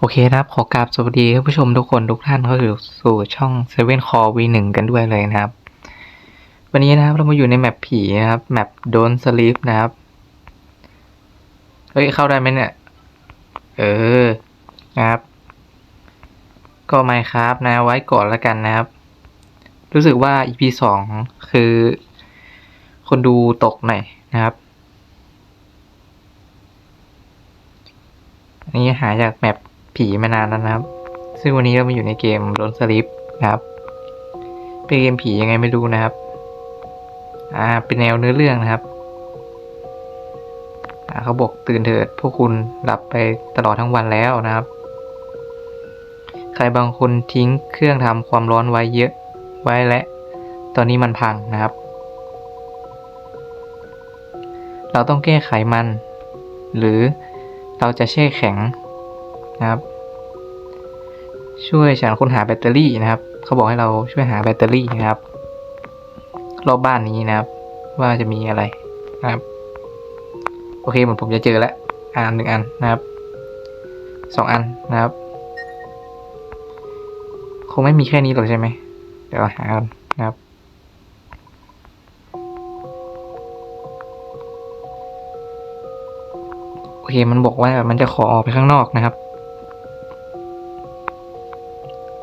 โอเคครับ ขอกราบสวัสดีท่านผู้ชมทุกคนทุกท่านเข้าสู่ช่อง Seven Core V1 กันด้วยเลยนะครับ วันนี้นะครับเรามาอยู่ในแมปผีนะครับ แมปโดนสลีปนะครับ เฮ้ย เข้าได้ไหมเนี่ย เออ นะครับ ก็ไม่ครับนะไว้ก่อนแล้วกันนะครับ รู้สึกว่า EP สองคือ คนดูตกหน่อยนะครับอันนี้หาจากแมป ผีมานานแล้วนะครับ ซึ่งวันนี้เรามาอยู่ในเกมโดนสลิปนะครับ เป็นเกมผียังไงไม่รู้นะครับ อ่า เป็นแนวเนื้อเรื่องนะครับ อ่าเขาบอกตื่นเถิดพวกคุณหลับไปตลอดทั้งวันแล้วนะครับ ใครบางคนทิ้งเครื่องทำความร้อนไว้เยอะไว้และ ตอนนี้มันพังนะครับ เราต้องแก้ไขมัน หรือเราจะแช่แข็ง นะครับ ช่วยฉันค้นหาแบตเตอรี่นะครับ เขาบอกให้เราช่วยหาแบตเตอรี่นะครับ รอบบ้านนี้นะครับ ว่าจะมีอะไรนะครับ โอเคเหมือนผมจะเจอแล้วอ่านหนึ่งอันนะครับสองอันนะครับ คงไม่มีแค่นี้หรอกใช่ไหมเดี๋ยวหากันนะครับโอเคมันบอกว่ามันจะขอออกไปข้างนอกนะครับ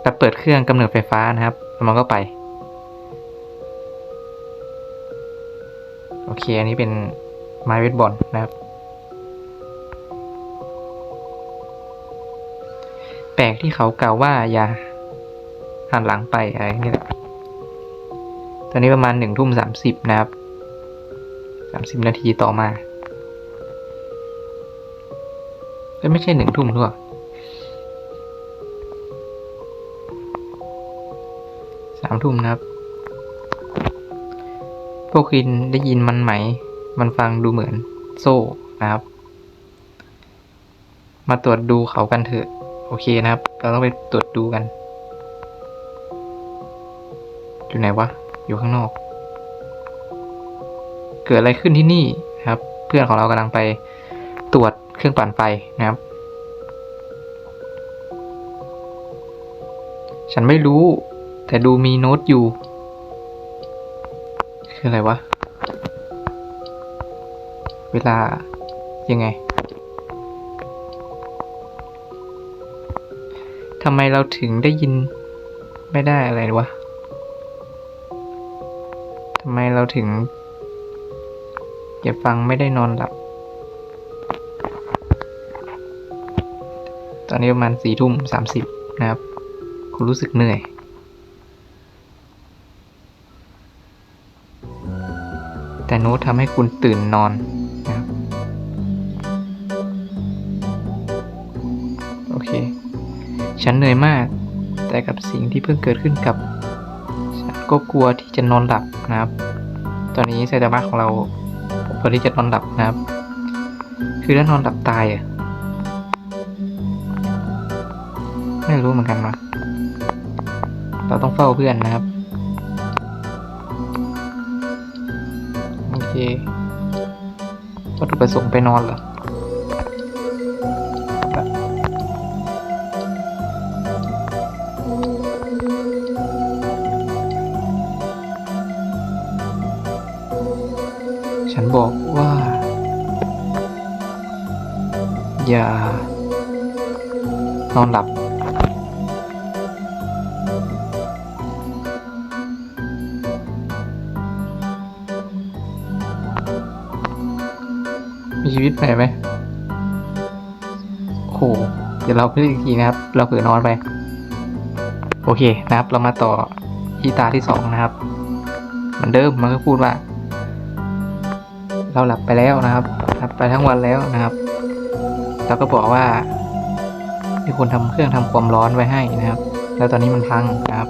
แต่เปิดเครื่องกำเนิดไฟฟ้านะครับ มันก็ไป โอเค อันนี้เป็นไม้เวทบอลนะครับ แปลกที่เขากล่าวว่าอย่าหันหลังไปอะไรนี่แหละ ตอนนี้ประมาณหนึ่งทุ่มสามสิบนะครับสามสิบนาทีต่อมาเอ้ยไม่ใช่หนึ่งทุ่มด้วย สามทุ่มนะครับ พวกคุณได้ยินมันไหม มันฟังดูเหมือนโซ่นะครับ มาตรวจดูเขากันเถอะ โอเคนะครับ เราต้องไปตรวจดูกัน อยู่ไหนวะ อยู่ข้างนอก เกิดอะไรขึ้นที่นี่นะครับ เพื่อนของเรากำลังไปตรวจเครื่องปั่นไฟนะครับ ฉันไม่รู้ แต่ดูมีโน้ตอยู่ คืออะไรวะ เวลายังไงทำไมเราถึงได้ยินไม่ได้อะไรวะทำไมเราถึงเก็บฟังไม่ได้นอนหลับ ตอนนี้ประมาณสี่ทุ่มสามสิบนะครับ คุณรู้สึกเหนื่อย โน้ตทำให้คุณตื่นนอนนะครับโอเค ฉันเหนื่อยมาก แต่กับสิ่งที่เพิ่งเกิดขึ้นกับ ฉันก็กลัวที่จะนอนหลับนะครับ ตอนนี้ไซตามะของเรากลัวที่จะนอนหลับนะครับ คือถ้านอนหลับตายอะไม่รู้เหมือนกันวะเราต้องเฝ้าเพื่อนนะครับ วัตถุประสงค์ไปนอนเหรอฉันบอกว่า อย่านอนหลับ ชีวิตไปไหมโอ้โหเดี๋ยวเราไปอีกทีนะครับ เราเผลอนอนไป โอเคนะครับ เรามาต่อที่ตาที่สองนะครับเหมือนเดิมมันก็พูดว่า เราหลับไปแล้วนะครับหลับไปทั้งวันแล้วนะครับแล้วก็บอกว่ามีคนทำเครื่องทำความร้อนไว้ให้นะครับ แล้วตอนนี้มันพังนะครับ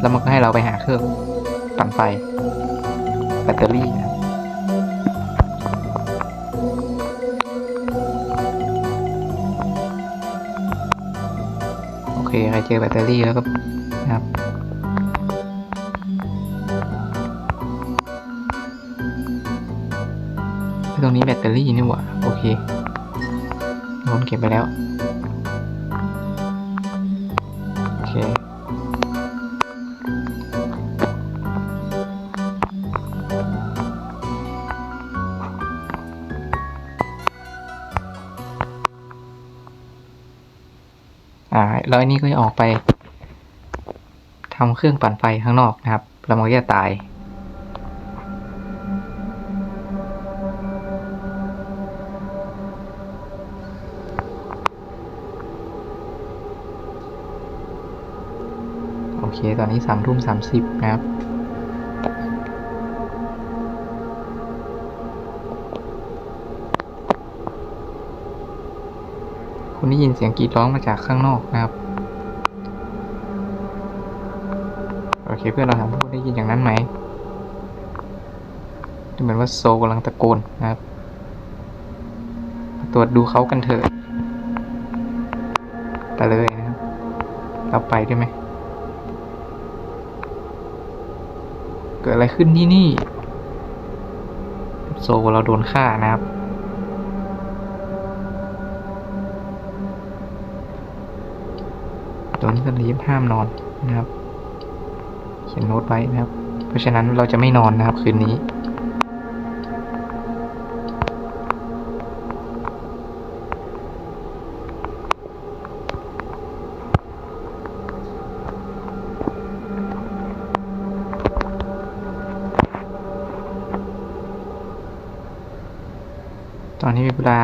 แล้วมันก็ให้เราไปหาเครื่องปั่นไฟแบตเตอรี่นะ เคใครเจอแบตเตอรี่แล้วก็นะครับตรงนี้แบตเตอรี่นี่หว่า โอเคโอนู้นเก็บไปแล้ว อ่าแล้วอันนี้ก็จะออกไปทำเครื่องปั่นไฟข้างนอกนะครับแล้วมันก็จะตายโอเค ตอนนี้สามทุ่มสามสิบนะครับ ได้ยินเสียงกรีดร้องมาจากข้างนอกนะครับโอเคเพื่อนเราถามว่าได้ยินอย่างนั้นไหมดูเหมือนว่าโซกำลังตะโกนนะครับตรวจดูเขากันเถอะไปเลยนะครับเราไปด้วยไหมเกิดอะไรขึ้นที่นี่ โซเราโดนฆ่านะครับ ตัวนี้ก็รีบห้ามนอนนะครับ เขียนโน้ตไว้นะครับ เพราะฉะนั้นเราจะไม่นอนนะครับคืนนี้ ตอนนี้เวลา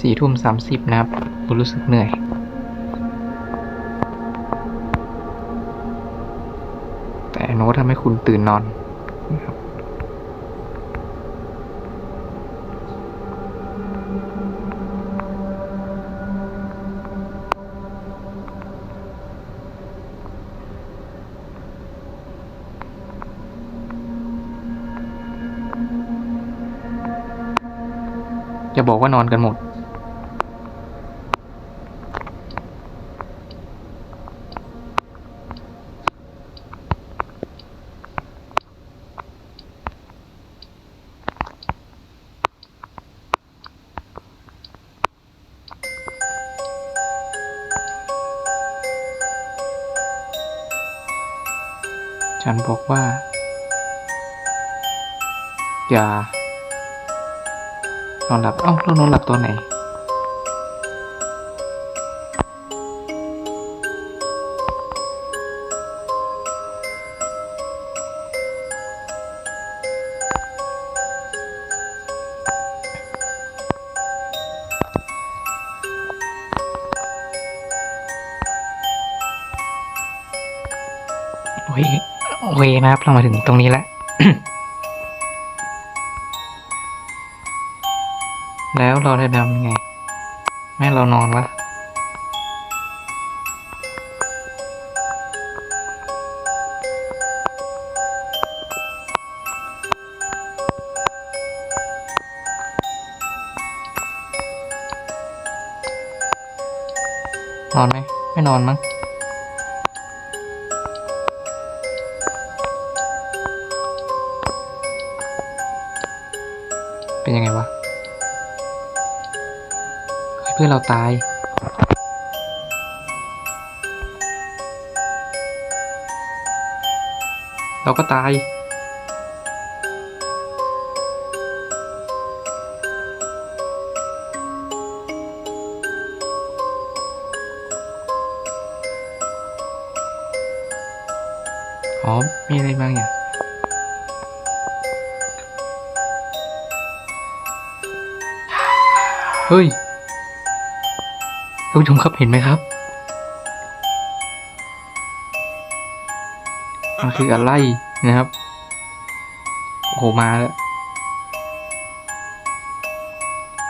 สี่ทุ่มสามสิบนะครับผมรู้สึกเหนื่อย แต่โน้ตทำให้คุณตื่นนอนนะครับจะบอกว่านอนกันหมด ฉันบอกว่า อย่านอนหลับ เอ้าแล้วนอนหลับตอนไหน โอเคนะครับเรามาถึงตรงนี้แล้วแล้วเราจะทำยังไง แม่เรานอนวะนอนไหมไม่นอนมั้ง พื่อนเราตาย เราก็ตาย อ๋อ มีอะไรบ้างอย่างเฮ้ย ท่านผู้ชมครับเห็นไหมครับมันคืออะไรนะครับ โอ้โหมาแล้ว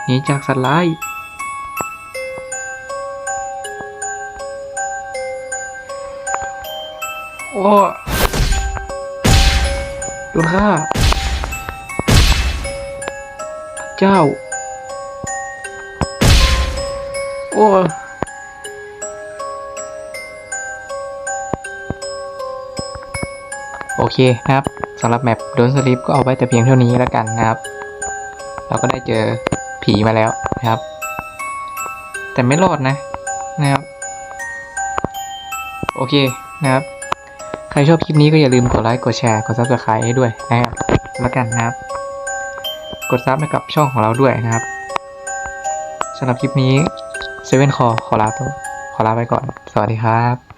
หนีจากสัตว์ร้ายโอ้ดนฆ่าเจ้า โอ้โอเคนะครับสำหรับแมปโดนสลิปก็เอาไว้แต่เพียงเท่านี้แล้วกันนะครับ เราก็ได้เจอผีมาแล้วนะครับ แต่ไม่รอดนะนะครับ โอเคนะครับ ใครชอบคลิปนี้ก็อย่าลืมกดไลค์กดแชร์กดซับสไครต์ให้ด้วยนะครับแล้วกันนะครับ กดซับให้กับช่องของเราด้วยนะครับสำหรับคลิปนี้ เซเว่นคอขอลาตัวขอลาไปก่อน สวัสดีครับ